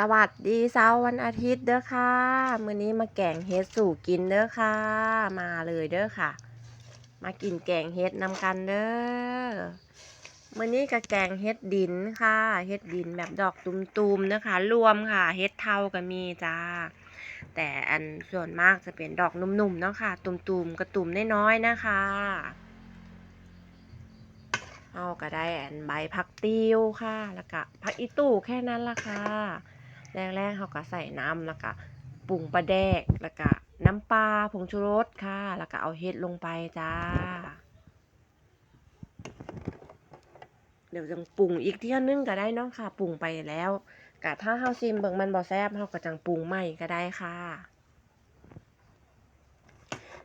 สวัสดีเช้าวันอาทิตย์เด้อค่ะมื้อนี้มาแกงเฮ็ดสู่กินเด้อค่ะ มาเลยเด้อค่ะ มากินแกงเฮ็ดนำกันเด้อมื้อนี้ก็แกงเฮ็ดดินค่ะเฮ็ดดินแบบดอกตุมๆนะคะ รวมค่ะเฮ็ดเทาก็มีจ้า แต่อันส่วนมากจะเป็นดอกนุ่มๆเนาะค่ะ ตุ่มๆกระตุ่มน้อยๆนะคะเอาก็ได้อันใบผักติ้วค่ะ แล้วก็ผักอีตู่แค่นั้นละค่ะ แรกๆเขาก็ใส่น้ำแล้วก็ปรุงปลาแดกแล้วก็น้ำปลาผงชูรสค่ะ แล้วก็เอาเห็ดลงไปจ้า เดี๋ยวจังปรุงอีกเที่ยนึงก็ได้เนาะค่ะ ปรุงไปแล้วกะถ้าเฮาซิมเบิ่งมันบ่แซ่บเฮาก็จังปรุงใหม่ก็ได้ค่ะ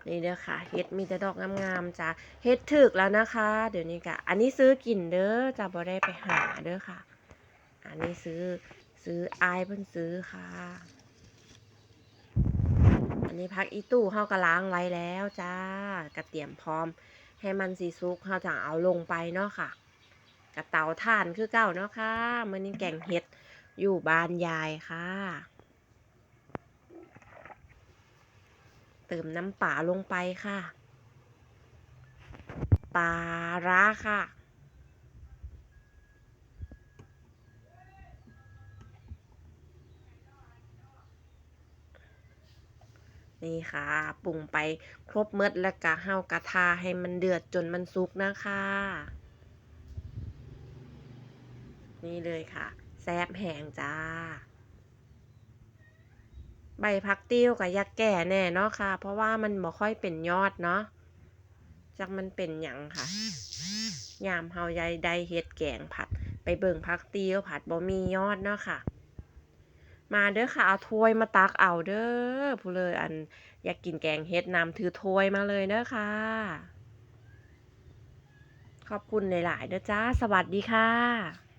นี่เด้อค่ะเฮ็ดมีแต่ดอกงามๆจ้ะเฮ็ดถึกแล้วนะคะ เดี๋ยวนี้ก็อันนี้ซื้อกินเด้อจ้ะบ่ได้ไปหาเด้อค่ะ อันนี้ซื้อ ซื้ออายเพิ่นซื้อค่ะ อันนี้พักอีตู้เฮาก็ล้างไว้แล้วจ้ากระเตรียมพร้อม ให้มันสีสุกเฮาจะเอาลงไปเนาะค่ะกระเตาถ่านคือเก่าเนาะค่ะมื้อนี้แกงเฮ็ดอยู่บ้านยายค่ะ เติมน้ำปลาลงไปค่ะปลาร้าค่ะ นี่ค่ะปรุงไปครบเมดแล้วก็เฮากระทาให้มันเดือดจนมันสุกนะคะ นี่เลยค่ะ แซบแหงจ้า ใบพักติ้วกับยักแก่แน่เนาะค่ะ เพราะว่ามันบ่ค่อยเป็นยอดเนาะจักมันเป็นหยังค่ะ ยามเฮายายได้เฮ็ดแกงผัด ไปเบิ่งพักติ้วผัดบ่มียอดเนาะค่ะ มาเด้อค่ะเอาถ้วยมาตักเอาเด้อผู้เลยอันอยากกินแกงเฮ็ดนำถือถ้วยมาเลยเด้อค่ะ ขอบคุณหลายๆเด้อจ้า สวัสดีค่ะ